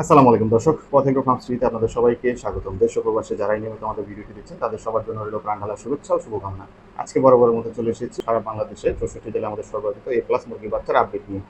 আসসালামু আলাইকুম দর্শক পথেগ্র ফার্ম স্ট্রিতে আপনাদের সবাইকে স্বাগতম। দেশ প্রবাসে যারাই নিয়মিত আমাদের ভিডিওটি দিচ্ছেন তাদের সবার জন্য রইল প্রাণ ঢালা শুভেচ্ছা ও শুভকামনা। আজকে বরাবরের মধ্যে চলে এসেছি সারা বাংলাদেশে। চৌষট্টি জেলায় আমাদের সর্বাধিক এ প্লাস মুরগি বাচ্চার আপডেট নিয়ে।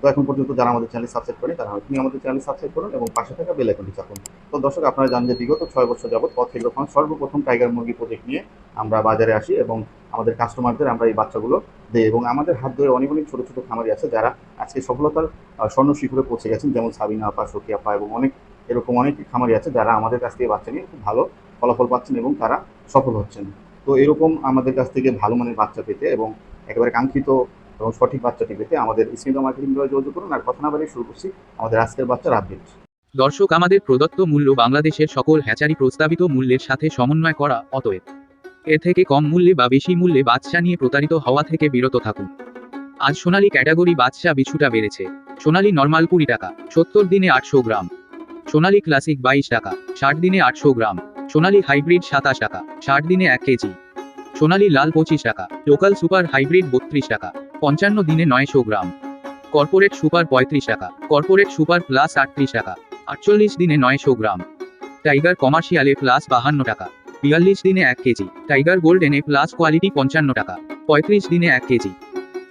তো এখন পর্যন্ত যারা আমাদের চ্যানেল সাবস্ক্রাইব করেন, তারা আপনি আমাদের চ্যানেল সাবস্ক্রাইব করুন এবং পাশে থাকা বেল আইকনটি চাপুন। তো দর্শক, আপনারা জানেন যে বিগত ছয় বছর যাবত পথেগ্র ফার্ম সর্বপ্রথম টাইগার মুরগি প্রজেক্ট নিয়ে আমরা বাজারে আসি এবং আমাদের কাস্টমারদের আমরা এই বাচ্চাগুলো দিই এবং আমাদের হাত ধরে অনেক অনেক ছোটো ছোটো খামারি আছে যারা আজকে সফলতার স্বর্ণ শিখরে পৌঁছে গেছেন। যেমন সাবিনা আপা, সখী আপা এবং অনেক, এরকম অনেক খামারি আছে যারা আমাদের কাছ থেকে বাচ্চা নিয়ে খুব ভালো ফলাফল পাচ্ছেন এবং তারা সফল হচ্ছেন। তো এরকম আমাদের কাছ থেকে ভালো মানের বাচ্চা পেতে এবং একেবারে কাঙ্ক্ষিত এবং সঠিক বাচ্চাটি পেতে আমাদের স্মিতা মার্কেটিং দ্বারা যোগাযোগ করুন আর কথা না বাড়িয়ে শুরু করছি আমাদের আজকের বাচ্চার আপডেট দর্শক, আমাদের প্রদত্ত মূল্য বাংলাদেশের সকল হ্যাচারি প্রস্তাবিত মূল্যের সাথে সমন্বয় করা অতএব এর থেকে কম মূল্যে বা বেশি মূল্যে বাচ্চা নিয়ে প্রতারিত হওয়া থেকে বিরত থাকুন। আজ সোনালী ক্যাটাগরি বাচ্চা বিছুটা বেড়েছে। সোনালী নর্মাল কুড়ি টাকা, সত্তর দিনে আটশো গ্রাম। সোনালী ক্লাসিক বাইশ টাকা, ষাট দিনে আটশো গ্রাম। সোনালী হাইব্রিড সাতাশ টাকা, ষাট দিনে এক কেজি। সোনালী লাল পঁচিশ টাকা, লোকাল সুপার হাইব্রিড বত্রিশ টাকা। পঞ্চান্ন দিনে নয়শো গ্রাম। কর্পোরেট সুপার পঁয়ত্রিশ টাকা। কর্পোরেট সুপার প্লাস আটত্রিশ টাকা। আটচল্লিশ দিনে নয়শো গ্রাম। টাইগার কমার্শিয়ালে প্লাস বাহান্ন টাকা। বিয়াল্লিশ দিনে এক কেজি। টাইগার গোল্ডেনে প্লাস কোয়ালিটি পঞ্চান্ন টাকা। পঁয়ত্রিশ দিনে এক কেজি।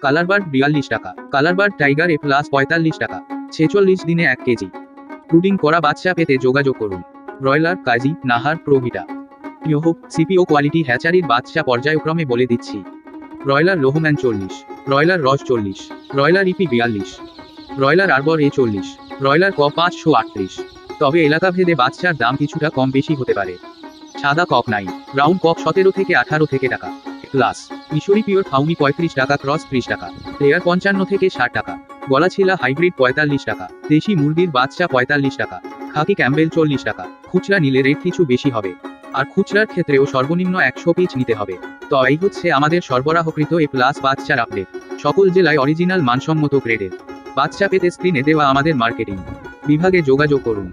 কালারবার্ড বিয়াল্লিশ টাকা। কালারবার্ড টাইগার এ প্লাস পঁয়তাল্লিশ টাকা। ছেচল্লিশ দিনে এক কেজি। ব্রুডিং করা বাচ্চা পেতে যোগাযোগ করুন। Broiler Kazi, Nahar, Provita. ইয়োহো, সিপিও কোয়ালিটি হ্যাচারির বাচ্চা পর্যায়ক্রমে বলে দিচ্ছি। ব্রয়লার লোহম্যান চল্লিশ। ব্রয়লার রস চল্লিশ, ব্রয়লার ইপি বিয়াল্লিশ, ব্রয়লার আরবর এ চল্লিশ, ব্রয়লার ক পাঁচশো আটত্রিশ। তবে এলাকা ভেদে বাচ্চার দাম কিছুটা কম বেশি হতে পারে। সাদা কক নাই ব্রাউন কক সতেরো থেকে আঠারো থেকে টাকা। প্লাস মিশরি পিওর ফাউনি পঁয়ত্রিশ টাকা, ক্রস ত্রিশ টাকা। লেয়ার পঞ্চান্ন থেকে ষাট টাকা। গলাছিলা হাইব্রিড পঁয়তাল্লিশ টাকা। দেশি মুরগির বাচ্চা পঁয়তাল্লিশ টাকা। খাকি ক্যাম্বেল চল্লিশ টাকা। খুচরা নিলে রেট কিছু বেশি হবে। আর খুচরার ক্ষেত্রেও সর্বনিম্ন একশো পিস নিতে হবে। তো এই হচ্ছে আমাদের সরবরাহকৃত এ প্লাস বাচ্চার আপডেট সকল জেলায় অরিজিনাল মানসম্মত গ্রেডের বাচ্চা পেতে স্ক্রিনে দেওয়া আমাদের মার্কেটিং বিভাগে যোগাযোগ করুন।